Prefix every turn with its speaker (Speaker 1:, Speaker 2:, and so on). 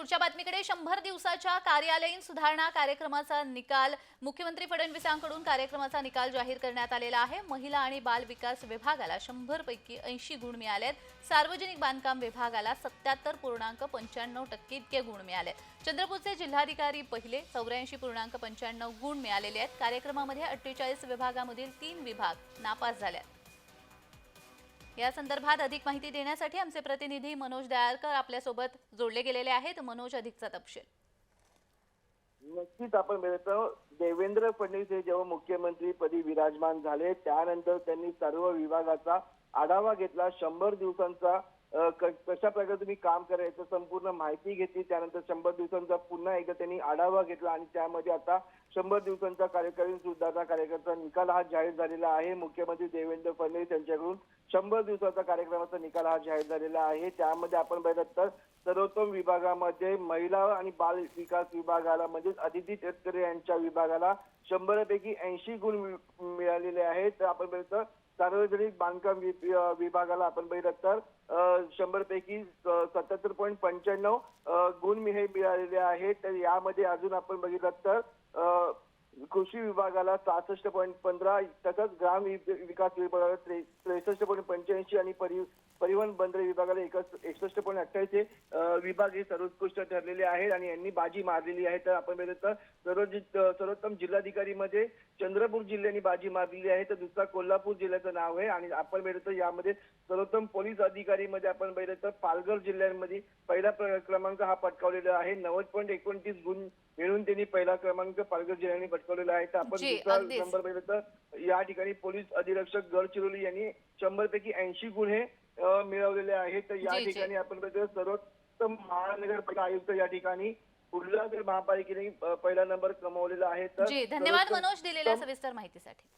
Speaker 1: पुढच्या बातमीकडे शंभर दिवसाच्या कार्यालयीन सुधारणा कार्यक्रमाचा निकाल मुख्यमंत्री फडणवीसांकडून कार्यक्रमाचा निकाल जाहीर करण्यात आलेला आहे. महिला आणि बाल विकास विभागाला शंभर पैकी ऐंशी गुण मिळाले आहेत. सार्वजनिक बांधकाम विभागाला सत्याहत्तर पूर्णांक पंच्याण्णव टक्के इतके गुण मिळाले आहेत. चंद्रपूरचे जिल्हाधिकारी पहिले चौऱ्याऐंशी पूर्णांक पंच्याण्णव गुण मिळालेले आहेत. कार्यक्रमामध्ये अठ्ठेचाळीस विभागामधील तीन विभाग नापास झाले आहेत. या संदर्भात अधिक माहिती देण्यासाठी आमचे प्रतिनिधी मनोज दयाळकर आपल्यासोबत जोडले गेलेले आहेत. मनोज अधिकचा तपशील.
Speaker 2: नक्कीच आपण मिळतो. देवेंद्र फडणवीस हे जेव्हा मुख्यमंत्री पदी विराजमान झाले त्यानंतर त्यांनी सर्व विभागाचा आढावा घेतला. शंभर दिवसांचा कशा प्रकारे तुम्ही काम करायचं संपूर्ण माहिती घेतली. त्यानंतर शंभर दिवसांचा पुन्हा एकदा त्यांनी आढावा घेतला आणि त्यामध्ये आता शंभर दिवसांचा कार्यकारी सुधारणा कार्यक्रमाचा निकाल हा जाहीर झालेला आहे. मुख्यमंत्री देवेंद्र फडणवीस यांच्याकडून शंभर दिवसाचा कार्यक्रमाचा निकाल हा जाहीर झालेला आहे. त्यामध्ये आपण बघितलं तर सर्वोत्तम विभागामध्ये महिला आणि बाल विकास विभागाला म्हणजेच अदिती तटकरे यांच्या विभागाला शंभरपैकी ऐंशी गुण मिळालेले आहेत. तर आपण बघितलं सार्वजनिक बांधकाम वि- विभागाला आपण बघितलं तर शंभर पैकी सत्याहत्तर पॉईंट पंच्याण्णव गुण मी हे मिळालेले आहेत. तर यामध्ये अजून आपण बघितलं तर कृषी विभागाला सहासष्ट पॉईंट पंधरा तसंच ग्राम विकास विभागाला त्रे- त्रेसष्ट पॉईंट पंच्याऐंशी आणि परि परिवहन बंदरे विभागाला एकच एकसष्ट पॉईंट अठ्ठावीस हे विभाग हे सर्वोत्कृष्ट ठरलेले आहेत आणि यांनी बाजी मारलेली आहे. तर आपण बघितलं तर सर्व सर्वोत्तम जिल्हाधिकारीमध्ये चंद्रपूर जिल्ह्याने बाजी मारलेली आहे. तर दुसरा कोल्हापूर जिल्ह्याचं नाव आहे आणि आपण बघितलं तर यामध्ये सर्वोत्तम पोलीस अधिकारीमध्ये आपण बघितलं तर पालघर जिल्ह्यांमध्ये पहिला प्र- क्रमांक हा पटकावलेला आहे. नव्वद पॉईंट एकोणतीस गुण मिळून त्यांनी पहिला क्रमांक पालघर जिल्ह्याने पटकावलेला आहे तर आपण
Speaker 1: जी,
Speaker 2: दुसरा
Speaker 1: अगदीच.
Speaker 2: नंबर बघितलं तर या ठिकाणी पोलीस अधीक्षक गडचिरोली यांनी शंभर पैकी ऐंशी गुण हे अ, मिळवलेले आहेत तर या
Speaker 1: जी, जी.
Speaker 2: ठिकाणी आपण बघितलं तर सर्वोत्तम महानगरपालिका आयुक्त या ठिकाणी उल्हासनगर महापालिकेने अ, पहिला नंबर कमवलेला आहे तर
Speaker 1: जी धन्यवाद
Speaker 2: सर्वोत्तम-
Speaker 1: मनोज दिलेल्या सविस्तर माहितीसाठी